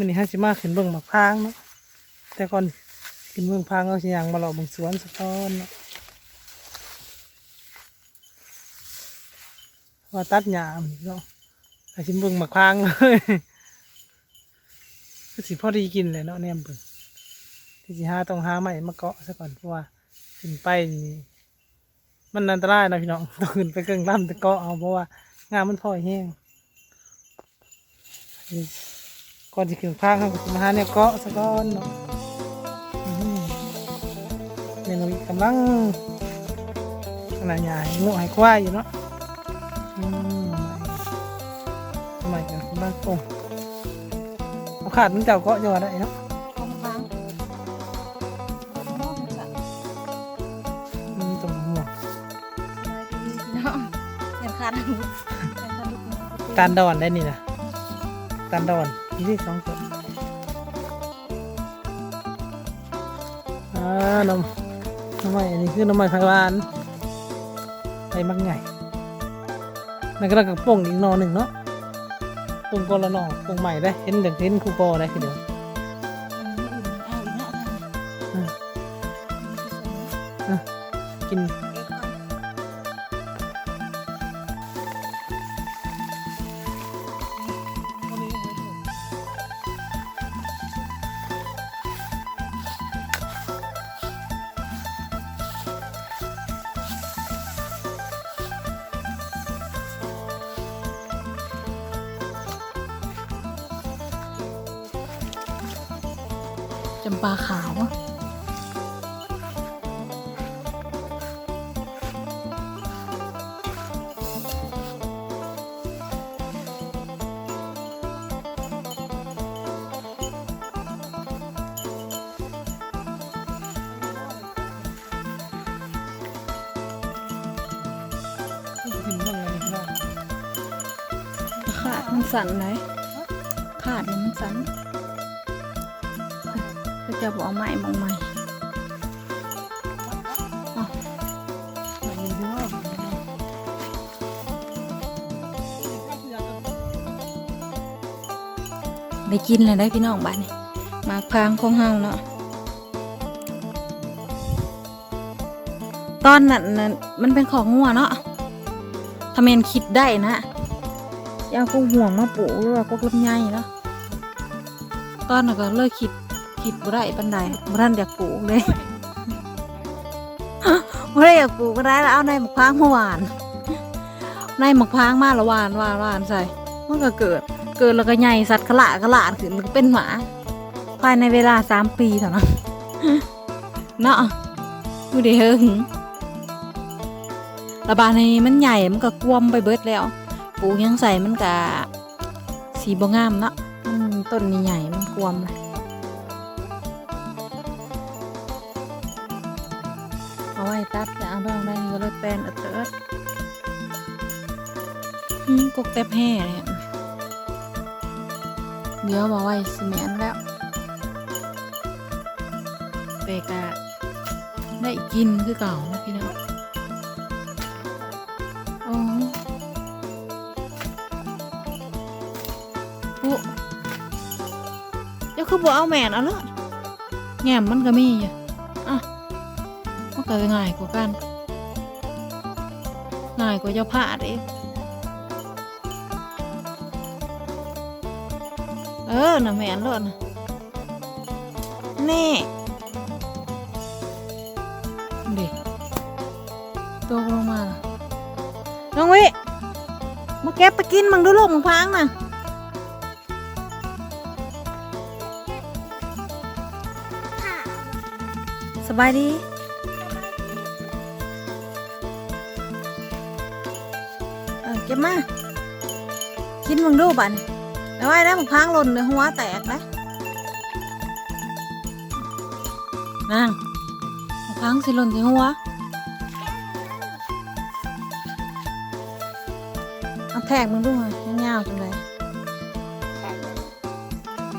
บายดีพี่น้องมันนี้ห้าสิมาขึ้นเบิ่งหมักพร้างเนาะแต่ก่อนขึ้นเบิ่งพางก็สิยังมาหล่อเบิ่งสวนสะท้อนเนาะว่าตัดหญ้าเนาะไปสิเบิ่งหมักพร้างเลยก็สิพอดีกินเลยเนาะแนมเบิ่งที่สิห้าต้องหาใหม่มาเกาะซะก่อนเพราะว่าขึ้นไปนี่มันอันตรายนะพี่น้องต้องขึ้นไปเกิงล่ำตะเกาะเอาเพราะว่างามมันพลอยแห้ง ก่อนจะขึ้นพางเขาก็สิมาหาเนี่ยเกาะสะก้อนเนาะอื้อหือเมนูกำลังขนาดใหญ่งูหายควายอยู่เนาะอืมทำไมกันกำลังตรงเอาขาดมันเจ้าเกาะอยู่ว่าได้เนาะกองฟางโอ้ยสัตว์มันตรงหัวเนาะเห็นขาดลูกเห็นขาดลูกตาลดอนได้นี่นะตาลดอน นี่ที่สองตัวอ่าน้ำน้ำไม้อันนี้คือน้ำไม้ไผ่หวานไผ่มักไงนั่นก็แล้วกับป่งอีกหนอหนึ่งเนาะป่งกอละนอป่งใหม่ได้เห็นเด็กเห็นครูกอได้คือเดียว จำปาขาวอะกินบ้างไงพี่น้องขาดมันสั่นไหนขาดมันสั่น จะบอกใหม่มองใหม่ไปดูดิว่าได้กินเลยได้พี่น้องบ้านนี่หมากพางของเฮาเนาะตอนนั้นน่ะมันเป็นของงัวเนาะทำเมนคิดได้นะอยากกูห่วงมาปลูกหรือว่ากูลำไยเนาะตอนนั้นก็เลิกคิด คิดบ่ได้ปันใดบ่ทันอยากปลูกเลยบ่ได้อยากปลูกก็ได้แล้วเอาในหมกพร้างมาหวาน ในหมกพร้างมาละหวานหวานหวานใส่มันก็เกิด เกิดแล้วก็ใหญ่สัตว์ขละขละขึ้นมันเป็นหมา ภายในเวลาสามปีเท่านั้นเนาะมือเดียวหึงระบาดในมันใหญ่มันก็กวมไปเบิดแล้วปลูกยังใส่มันก็สีบงามเนาะต้นนี่ใหญ่มันกวมเลย แปลนเอาเติดอืมกกแตบแห่เนี่ยเดี๋ยวมาไว้สแมนแล้วเบกะได้กินคือเก่านะพี่น้องโอ้ปุ๊เจ้าคือบอกเอาแมนเอาเลยแง่มมันก็มีอยู่อะมันก็ง่ายกว่ากัน ง่ายกว่าเจ้าผ้าดเองเออน่ะแม่นโลดน่ะแน่เด็กตกลงมาล่ะน้องวิมาเก็บไปกินมังดูลูกมังพังน่ะสบายดี ออเก็บมากินมังดูบัดนเอาไว้นะมันพังหล่นเลยหัวแตกนะนั่งมันพังสิหล่นที่หัวเอาแทกมึงดูหน่อยยาวๆจังเลย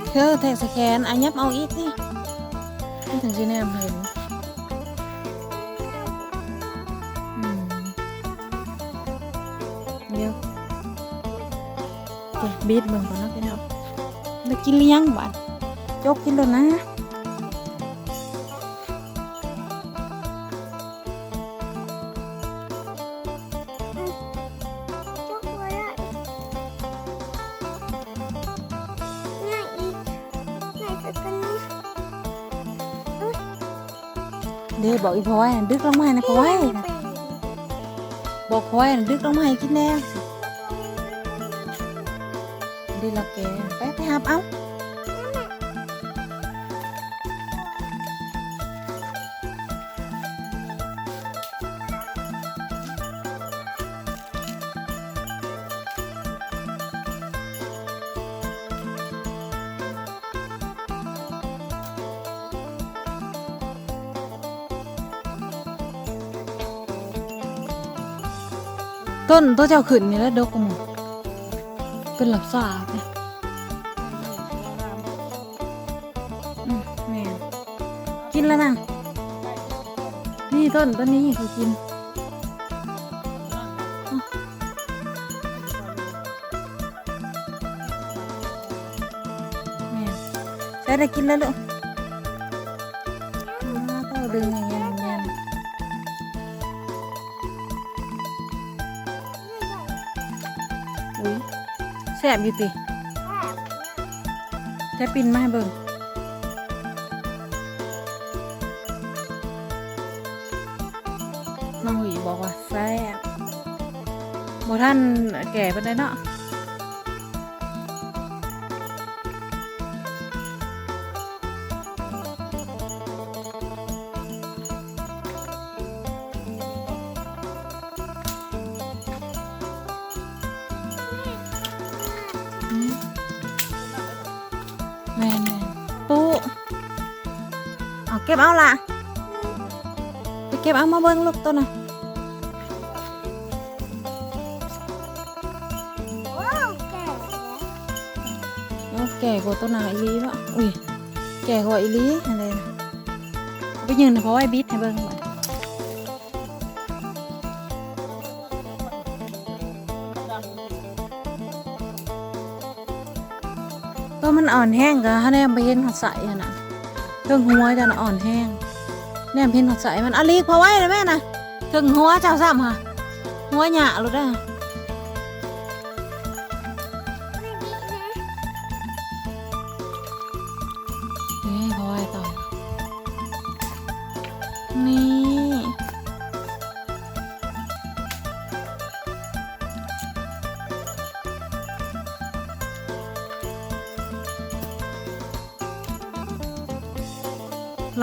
เธอแทกสแกนอันยับเอาอีกนี่นี่ถึงจะแนมเห็น ดี๋ยวเด้บีดเบิ่งก่อนนะพี่น้องได้กินเลี้ยงบาดจกกินแล้วนะจกไว้อะง่ายอีกง่ายสุดกันนะเด้บอกอีพ่อไว้น่ะดึกลงมาให้นะพ่อไว้นะ บอกคอไว้น่ะดึกลงมาให้กินแน่ดีละแกไปไปหาเอา ต้นตัวเจ้าขึ้นนี่แล้วดกกว่าหมูเป็นหลับสาบเนี่ยแม่กินแล้วนะนี่ต้นต้นนี้เขากินแม่ใช้ได้กินแล้วลูก บอยู่ติแจปินมาให้เบิ่งน้องหวีบอกว่าแซ่บบ่ท่านแก่ปานใดเนาะ ก็บเอาล่ะไปเก็บเอามาเบิ่งลูกตัวน่ะว้าวแก่แล้วโอ้แก่กว่าตัวหนาอีลีวะอุ้ย แก่กว่าอีลีอะไรนะไปยืนเพราะว่าไอ้บิดให้เบิ่งก่อนตัวมันอ่อนแห้งกะถ้แนมไปเห็นหัดใสอะนะ เทิงหัวจะนะอ่อนแห้งแนมเห็นหัวใสมันอลีกพอไว้เลยแม่นะเทิงหัวเจ้าซ้ำค่ะหัวหยาหลุดได้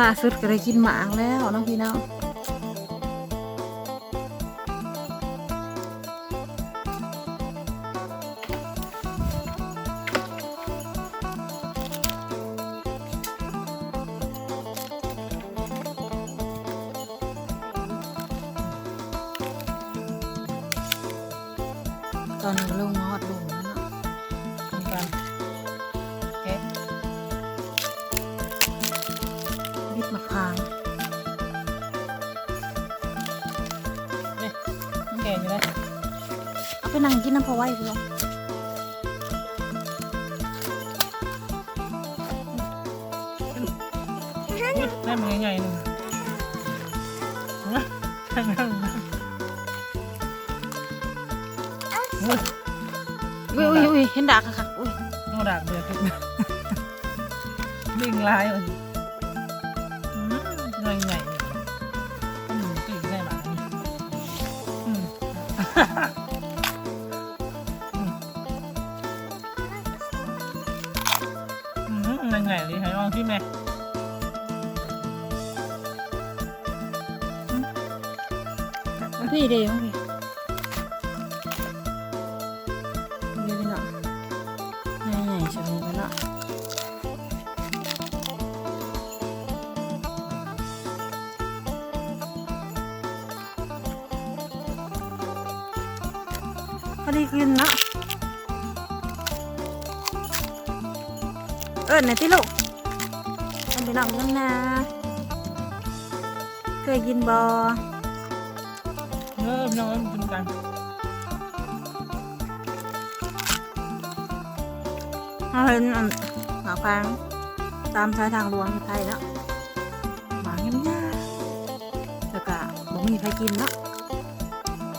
ล่าสุดก็ได้กินหมากแล้วน้องพี่น้องตอนนี้ลงมอดลง เอาไปนั่งกินน้ำพอไว้พี่น้องอุ๊ยได้มันง่ายๆหนึ่งนะข้างล่างนะอุ้ยอุ้ยอุ้ยอุ้ยเห็นดากค่ะอุ้ยโนดากเดือดขึ้นลิงลายมันอื อืมง่ายใหญ่เลยให้ลองที่แม่มาพี่เดียวพี่เดี๋ยวพี่น้องใหญ่ใหญ่ๆใช่ไหมพี่น้องพอดีกินเนาะ เอิญไหนอยที่ลูกเอิญพี่น้องยังนะเคยกินบอเออพี่น้องเอ้ยมันเป็นกันเราเห็นอันหมาฟางตามชายทางหลวงไทยแล้วหมาเงี้ยๆแล้วก็บ่มีใครกินเนาะ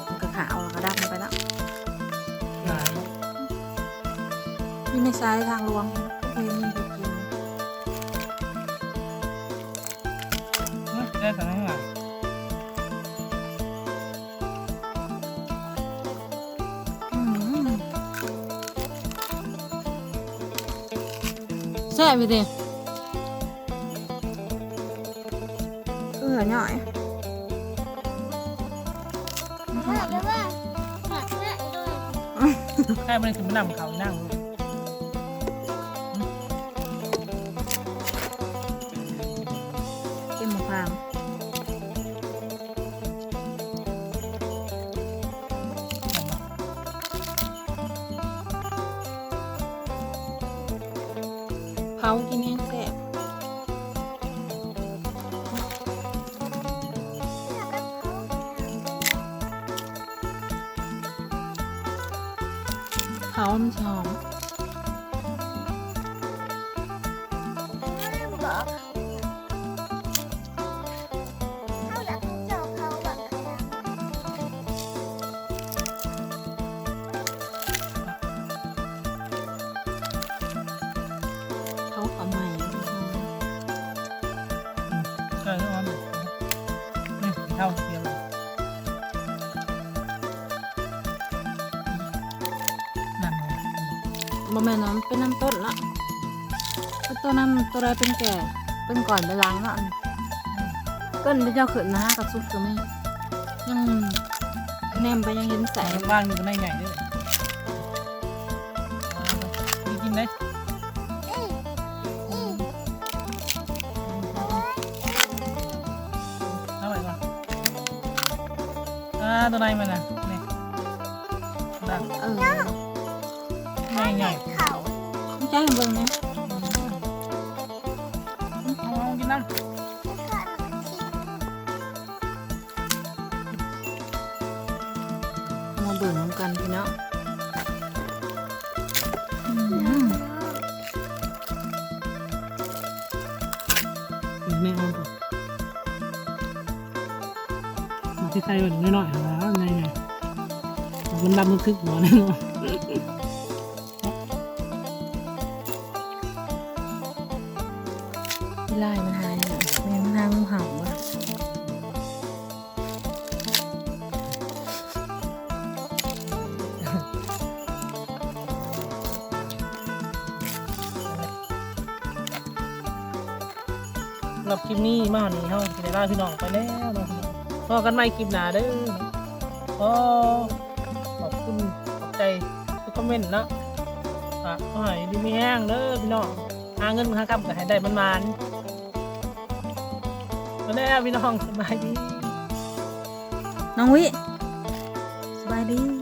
มันก็ขาวแล้วก็ดำไปแล้วหลายนี่ในชายทางหลวง ได้ต่ไหนหลายอืมแซ่บอยู่ดิเออหน่อยหลับแล้วว่าหลับแล้วด้วยแค่ไม่ได้ถึงไปนั่งเขานั่ง เขากินแห้งแซ่บเขามันหอม บะแม่นน้ำเป็นน้ำต้นละเป็นตัวน้ำตัวใดเป็นแก่ เป็นก่อนไปล้างละก้นเป็นเจ้าขืนนะฮะกับซุปก็ไม่ยังแนมไปยังเห็นแสงว่างอยู่ก็ได้ใหญ่ด้วยกินได้ตัวไหนมันนะ ใช่เบิ่งนะเอาเอากินนั่งเอามาเบิ่งน้ำกันพี่เนาะไม่เอาดูมาที่ไทยวันน้อยๆนะไงไงมันดำมันคึกหัวแน่นอน ลิปนี้มาหนีเฮาสิได้ลาพี่น้องไปแล้วเนาะพอกันใหม่คลิปหน้าเด้อขอขอบคุณขอบใจทุกคอมเมนต์นะฝากขอให้ดีมีแห้งเด้อพี่น้องหาเงินหากำก็ให้ได้มันมานมาแล้วพี่น้องสบายดี น้องวิสบายดี